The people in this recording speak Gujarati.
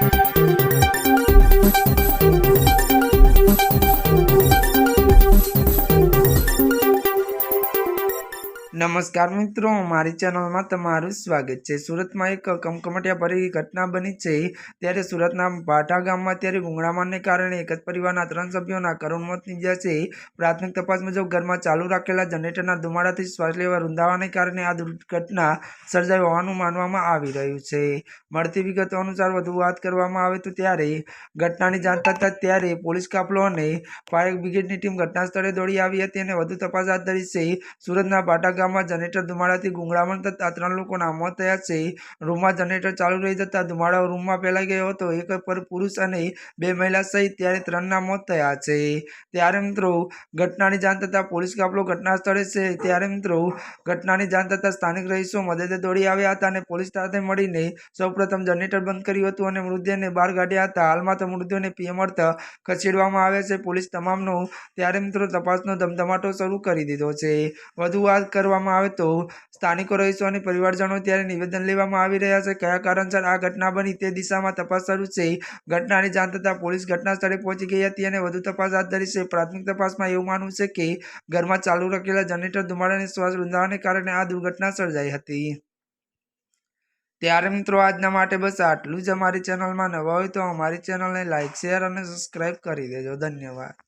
Thank you. નમસ્કાર મિત્રો, મારી ચેનલમાં તમારું સ્વાગત છે. સુરતમાં એક કમકમટિયા ભરી ઘટના બની છે. ત્યારે સુરતના પાટા ગામમાં ત્યારે ગુંગળામણને કારણે એક જ પરિવારના ત્રણ સભ્યોના કરુણ મોત નીપજ્યા છે. પ્રાથમિક તપાસ મુજબ ઘરમાં ચાલુ રાખેલા જનરેટરના ધુમાડાથી શ્વાસ લેવા રૂંધાવાને કારણે આ દુર્ઘટના સર્જાઈ હોવાનું માનવામાં આવી રહ્યું છે. મળતી વિગતો અનુસાર વધુ વાત કરવામાં આવે તો ત્યારે ઘટનાની જાણ થતાં ત્યારે પોલીસ કાફલો અને ફાયર બ્રિગેડની ટીમ ઘટના સ્થળે દોડી આવી હતી અને વધુ તપાસ હાથ ધરી છે. સુરતના ભાટા ગામમાં જનરેટર ધુમાડાથી ગુંગળામણ થતાં ત્રણ લોકોના મોત થયા છે. રૂમમાં જનરેટર ચાલુ રહી જતા ધુમાડો રૂમમાં ફેલાઈ ગયો હતો. એક પર પુરુષ અને બે મહિલા સહિત ત્યારે ત્રણના મોત થયા છે. ત્યારે મિત્રો, ઘટનાની જાણ થતાં પોલીસ કાફલો ઘટના સ્થળે છે. ત્યારે મિત્રો, ઘટનાની જાણ થતાં સ્થાનિક રહીશો મદદે દોડી આવ્યા હતા અને પોલીસ સાથે મળીને સૌપ્રથમ જનરેટર બંધ કર્યું હતું અને મૃતદેહને બહાર કાઢ્યા હતા. હાલમાં તો મૃતદેહને પીએમ અર્થ ખસેડવામાં આવ્યા છે. પોલીસ તમામનો, ત્યારે મિત્રો, તપાસનો ધમધમાટો શરૂ કરી દીધો છે. વધુ વાત કરવામાં આવે તો સ્થાનિકો રહીશો અને પરિવારજનો ત્યારે નિવેદન લેવામાં આવી રહ્યા છે. કયા કારણસર આ ઘટના બની તે દિશામાં તપાસ શરૂ છે. ઘટનાની જાણ થતાં પોલીસ ઘટના સ્થળે પહોંચી ગઈ હતી અને વધુ તપાસ હાથ ધરી છે. પ્રાથમિક તપાસમાં એવું માનવું છે કે ઘરમાં ચાલુ રાખેલા જનરેટર ધુમાડાની શ્વાસ રૂંધાવાને કારણે આ દુર્ઘટના સર્જાઈ હતી. ત્યારે મિત્રો આજના માટે બસ આટલું જ. અમારી ચેનલમાં નવા હોય તો અમારી ચેનલને લાઇક શેર અને સબસ્ક્રાઈબ કરી દેજો. ધન્યવાદ.